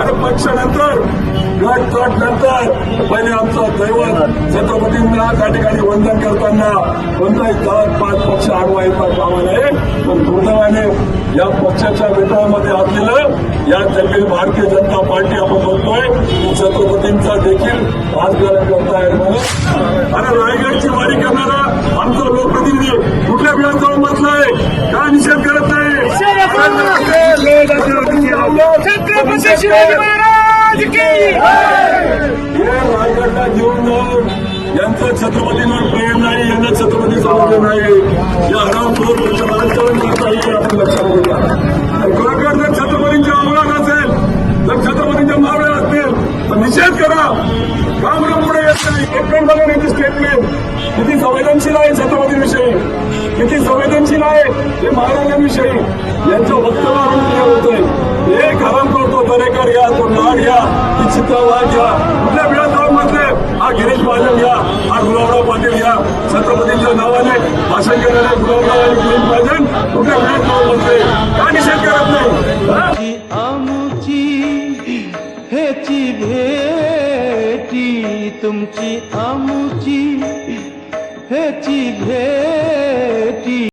आणि पक्षानंतर गटचाट नंतर पहिले आमचं दैवत छत्रपतींना त्या ठिकाणी वंदन करताना कोणताही जात पाच पक्ष आडवा येतात कामा नये. पण दुर्दैवाने या पक्षाच्या वितळामध्ये असलेलं या जगील भारतीय जनता पार्टी आपण बघतोय. छत्रपतींचा देखील राजकारण येत छत्रपती शिवाजी महाराज की हे रायगडला घेऊन जाऊन यांचं छत्रपतींवर प्रेम नाही यांना छत्रपती समजलं नाही. या हरामखोर राजकारण करता येईल आपण लक्षात घेऊया. खरोखर जर छत्रपतींच्या अंमलात असेल जर छत्रपतींच्या मावळ्या असतील तर निषेध करा. का पुढे येत नाही. स्टेटमेंट बघा यांची स्टेटमेंट किती संवेदनशील आहे छत्रपतींविषयी. किती संवेदनशील आहे हे महाराजांविषयी. यांच्या वक्तव्यावरून या तो नाग या की चित्रवाळ घ्या कुठल्या वेळात हा गिरीश महाजन घ्या हा गुलाबराव पाटील घ्या छत्रपतींच्या नावाने भाषण करणारे गुलाबराव आणि गिरीश महाजन कुठल्या वेळात का निषेध करत नाही. हा? हेची भेटी तुमची आमची हेची भेट.